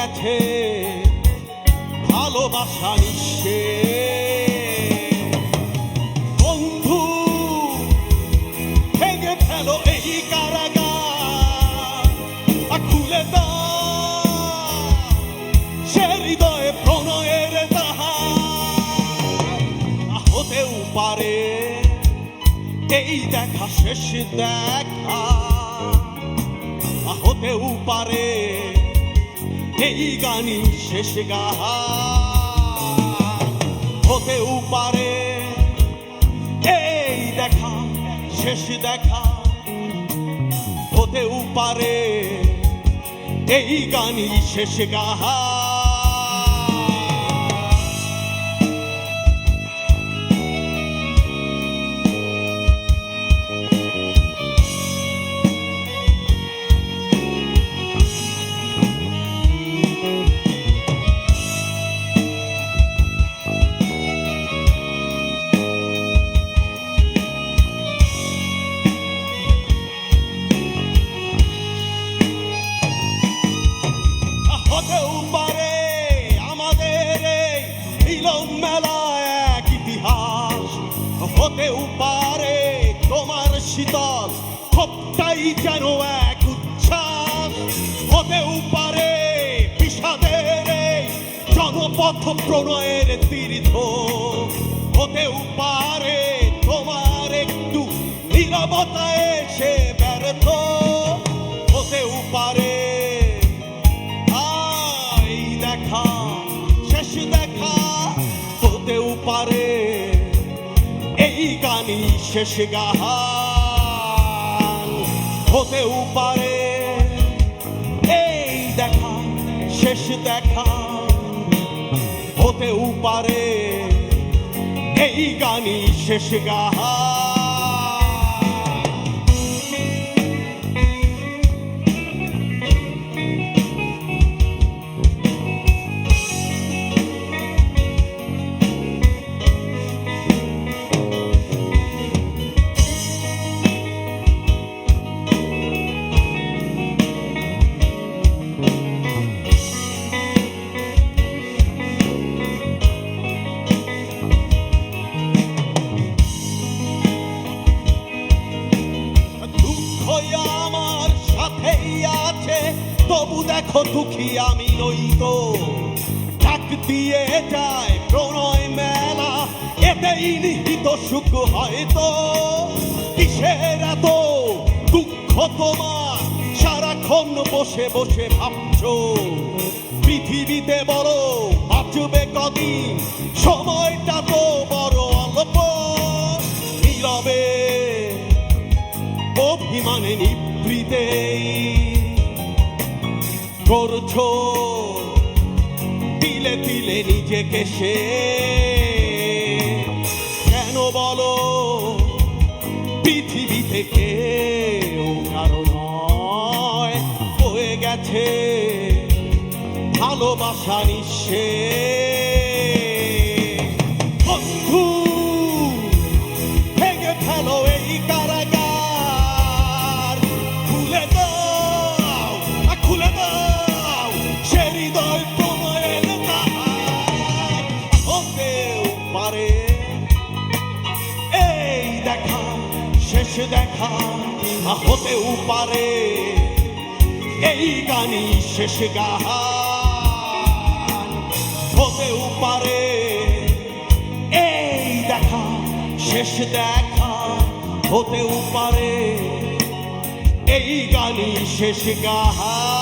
গেছে। ভালোবাসা নিঃশে বন্ধু, ভেঙে ফেলো এই কারাগার। আর খুলে সে হৃদয়ে প্রণয়ের তাহার। হতেও পারে এই দেখা শেষ দেখা। হতেও পারে এই গানি শেষ গাহা হতেও পারে এই দেখা, শেষ দেখা। হতেও পারে এই গানি শেষ গাহা হতেও পারে তোমার শীতল সবটাই যেন এক উচ্ছ্বাস হতেও পারে বিষাদের জনপথ প্রণয়ের তীর্থ। হতেও পারে তোমার একটু নিরবতা এসে ব্যর্থ। শেষ গাহান হতেও পারে। এই দেখা শেষ দেখা হতেও পারে। এই গানই শেষ গাহান তবু দেখো দুঃখী আমি নই তো ডাক দিয়ে যায় প্রণয় মেলা, এতেই নিহিত সুখ হয়তো। কিসের এত দুঃখ তোমার? সারাক্ষণ বসে বসে ভাবছ। পৃথিবীতে বড় বাঁচবে কদিন? সময়টা তো বড় অল্প। নীরবে, অভিমানে নিবৃতে করছ তিলে তিলে নিজেকে সে। কেন বলো পৃথিবী থেকে হয়ে গেছে ভালোবাসা নিঃশে দেখা হতে হতেও পারে এই গানই শেষ গান হতেও পারে এই দেখা, শেষ দেখা হতেও পারে এই গানই শেষ গাহা